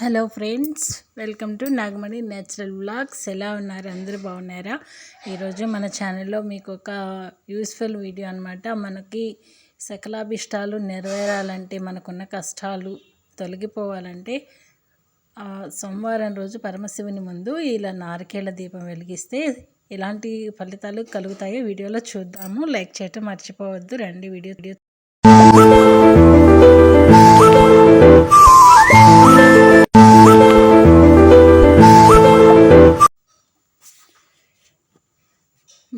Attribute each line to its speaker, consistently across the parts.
Speaker 1: Hello friends welcome to Nagamani natural blogs ఎలా ఉన్నారు? అందరూ బాగున్నారా? ఈరోజు మన ఛానల్లో మీకు ఒక యూస్ఫుల్ వీడియో అనమాట మనకి సకలాభిష్టాలు నెరవేరాలంటే మనకున్న కష్టాలు తొలగిపోవాలంటే సోమవారం రోజు పరమశివుని ముందు ఇలా నారికేళ దీపం వెలిగిస్తే ఎలాంటి ఫలితాలు కలుగుతాయో వీడియోలో చూద్దాము. లైక్ చేయటం మర్చిపోవద్దు. రండి వీడియో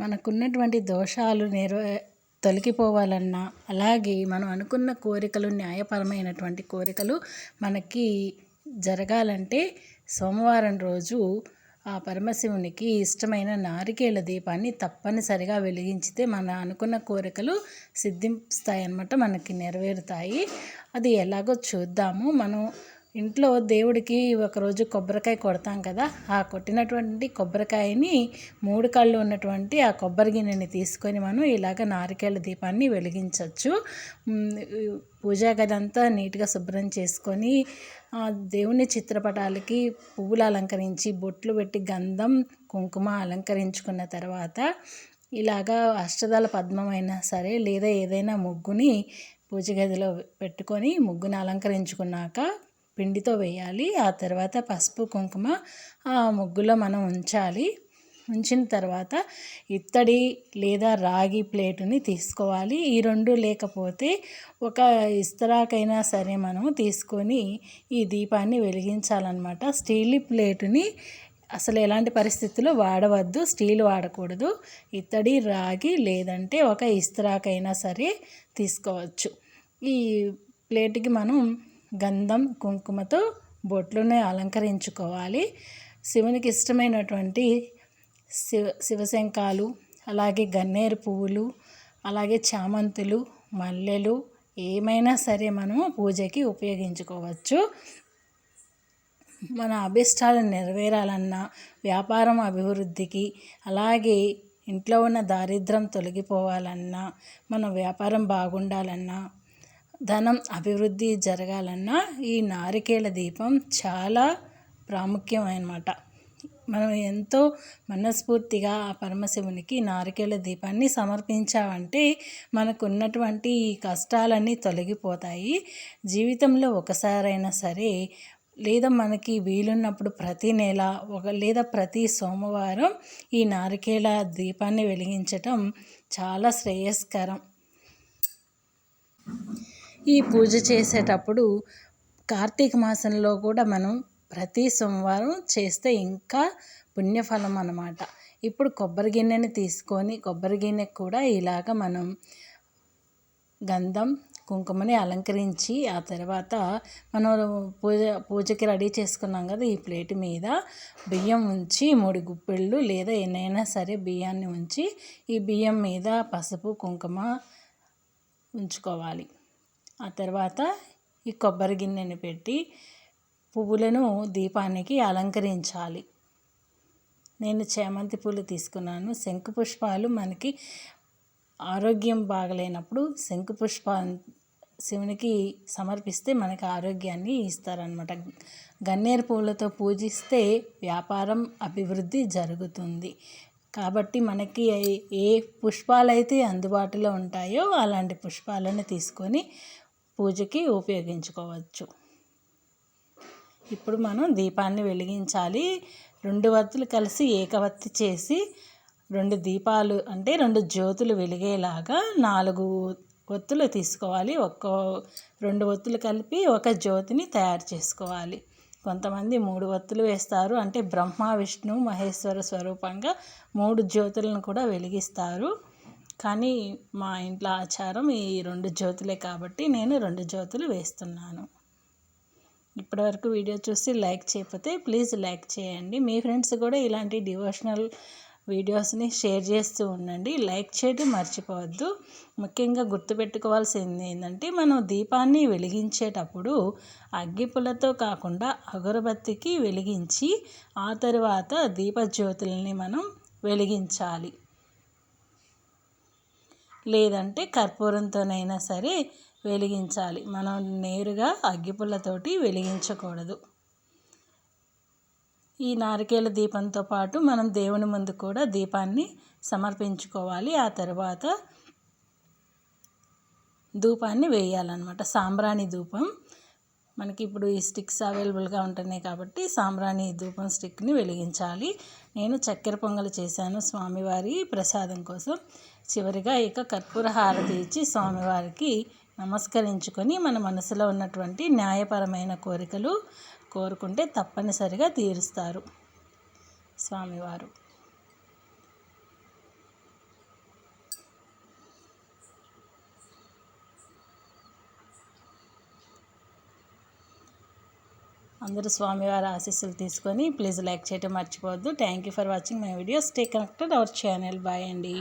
Speaker 1: మనకున్నటువంటి దోషాలు నెరవే తొలగిపోవాలన్నా అలాగే మనం అనుకున్న కోరికలు న్యాయపరమైనటువంటి కోరికలు మనకి జరగాలంటే సోమవారం రోజు ఆ పరమశివునికి ఇష్టమైన నారికేళ దీపాన్ని తప్పనిసరిగా వెలిగించితే మన అనుకున్న కోరికలు సిద్ధిస్తాయి అన్నమాట మనకి నెరవేరుతాయి. అది ఎలాగో చూద్దాము. మనం ఇంట్లో దేవుడికి ఒకరోజు కొబ్బరికాయ కొడతాం కదా ఆ కొట్టినటువంటి కొబ్బరికాయని మూడు కళ్ళు ఉన్నటువంటి ఆ కొబ్బరి గిన్నెని తీసుకొని మనం ఇలాగ నారికేళ్ళ దీపాన్ని వెలిగించవచ్చు పూజా గది అంతా నీట్గా శుభ్రం చేసుకొని దేవుని చిత్రపటాలకి పువ్వులు అలంకరించి బొట్లు పెట్టి గంధం కుంకుమ అలంకరించుకున్న తర్వాత ఇలాగా అష్టదళ పద్మమైనా సరే లేదా ఏదైనా ముగ్గుని పూజ గదిలో పెట్టుకొని ముగ్గుని అలంకరించుకున్నాక పిండితో వేయాలి. ఆ తర్వాత పసుపు కుంకుమ ఆ ముగ్గులో మనం ఉంచాలి. ఉంచిన తర్వాత ఇత్తడి లేదా రాగి ప్లేటుని తీసుకోవాలి. ఈ రెండు లేకపోతే ఒక ఇస్తరాకైనా సరే మనం తీసుకొని ఈ దీపాన్ని వెలిగించాలన్నమాట. స్టీల్ ప్లేటుని అసలు ఎలాంటి పరిస్థితుల్లో వాడవద్దు. స్టీల్ వాడకూడదు. ఇత్తడి రాగి లేదంటే ఒక ఇస్తరాకైనా సరే తీసుకోవచ్చు. ఈ ప్లేట్కి మనం గంధం కుంకుమతో బొట్లను అలంకరించుకోవాలి. శివునికి ఇష్టమైనటువంటి శివ శివశంకాలు అలాగే గన్నేరు పువ్వులు అలాగే చామంతులు మల్లెలు ఏమైనా సరే మనము పూజకి ఉపయోగించుకోవచ్చు. మన అభిష్టాలు నెరవేరాలన్నా వ్యాపారం అభివృద్ధికి అలాగే ఇంట్లో ఉన్న దారిద్రం తొలగిపోవాలన్నా మన వ్యాపారం బాగుండాలన్నా ధనం అభివృద్ధి జరగాలన్నా ఈ నారికేళ దీపం చాలా ప్రాముఖ్యం అన్నమాట మనం ఎంతో మనస్ఫూర్తిగా ఆ పరమశివునికి నారికేళ దీపాన్ని సమర్పించామంటే మనకు ఉన్నటువంటి ఈ కష్టాలన్నీ తొలగిపోతాయి. జీవితంలో ఒకసారైనా సరే లేదా మనకి వీలున్నప్పుడు ప్రతి నెల ఒక లేదా ప్రతి సోమవారం ఈ నారికేళ దీపాన్ని వెలిగించటం చాలా శ్రేయస్కరం. ఈ పూజ చేసేటప్పుడు కార్తీక మాసంలో కూడా మనం ప్రతి సోమవారం చేస్తే ఇంకా పుణ్యఫలం అన్నమాట. ఇప్పుడు కొబ్బరి గిన్నెని తీసుకొని కొబ్బరి గిన్నెకి కూడా ఇలాగ మనం గంధం కుంకుమని అలంకరించి ఆ తర్వాత మనం పూజ పూజకి రెడీ చేసుకున్నాం కదా ఈ ప్లేట్ మీద బియ్యం ఉంచి మూడు గుప్పిళ్ళు లేదా ఎన్నైనా సరే బియ్యాన్ని ఉంచి ఈ బియ్యం మీద పసుపు కుంకుమ ఉంచుకోవాలి. ఆ తర్వాత ఈ కొబ్బరి గిన్నెని పెట్టి పువ్వులను దీపానికి అలంకరించాలి. నేను చేమంతి పూలు తీసుకున్నాను. శంకు పుష్పాలు మనకి ఆరోగ్యం బాగలేనప్పుడు శంకు పుష్ప శివునికి సమర్పిస్తే మనకి ఆరోగ్యాన్ని ఇస్తారనమాట గన్నేరు పూలతో పూజిస్తే వ్యాపారం అభివృద్ధి జరుగుతుంది. కాబట్టి మనకి ఏ పుష్పాలైతే అందుబాటులో ఉంటాయో అలాంటి పుష్పాలను తీసుకొని పూజకి ఉపయోగించుకోవచ్చు. ఇప్పుడు మనం దీపాన్ని వెలిగించాలి. రెండు వత్తులు కలిసి ఏకవత్తి చేసి రెండు దీపాలు అంటే రెండు జ్యోతులు వెలిగేలాగా నాలుగు ఒత్తులు తీసుకోవాలి. ఒక్క రెండు ఒత్తులు కలిపి ఒక జ్యోతిని తయారు చేసుకోవాలి. కొంతమంది మూడు ఒత్తులు వేస్తారు. అంటే బ్రహ్మ విష్ణు మహేశ్వర స్వరూపంగా మూడు జ్యోతులను కూడా వెలిగిస్తారు. కానీ మా ఇంట్లో ఆచారం ఈ రెండు జ్యోతులే కాబట్టి నేను రెండు జ్యోతులు వేస్తున్నాను. ఇప్పటివరకు వీడియో చూసి లైక్ చేయకపోతే ప్లీజ్ లైక్ చేయండి. మీ ఫ్రెండ్స్ కూడా ఇలాంటి డివోషనల్ వీడియోస్ని షేర్ చేస్తూ ఉండండి. లైక్ చేయడం మర్చిపోవద్దు. ముఖ్యంగా గుర్తుపెట్టుకోవాల్సింది ఏంటంటే మనం దీపాన్ని వెలిగించేటప్పుడు అగ్గిపులతో కాకుండా అగరబత్తికి వెలిగించి ఆ తర్వాత దీపజ్యోతుల్ని మనం వెలిగించాలి. లేదంటే కర్పూరంతోనైనా సరే వెలిగించాలి. మనం నేరుగా అగ్గిపుల్లతోటి వెలిగించకూడదు. ఈ నారికేల దీపంతో పాటు మనం దేవుని ముందు కూడా దీపాన్ని సమర్పించుకోవాలి. ఆ తర్వాత ధూపాన్ని వేయాలన్నమాట. సాంబ్రాణి ధూపం. మనకి ఇప్పుడు ఈ స్టిక్స్ అవైలబుల్గా ఉంటున్నాయి కాబట్టి సాంబ్రాణి ధూపం స్టిక్ని వెలిగించాలి. నేను చక్కెర పొంగలి చేశాను స్వామివారి ప్రసాదం కోసం. చివరిగా ఇక కర్పూర హారతి ఇచ్చి స్వామివారికి నమస్కరించుకొని మన మనసులో ఉన్నటువంటి న్యాయపరమైన కోరికలు కోరుకుంటే తప్పనిసరిగా తీరుస్తారు స్వామివారు. అందరూ స్వామివారి ఆశీస్సులు తీసుకొని ప్లీజ్ లైక్ చేయటం మర్చిపోవద్దు. Thank you for watching my videos stay connected our channel bye అండి.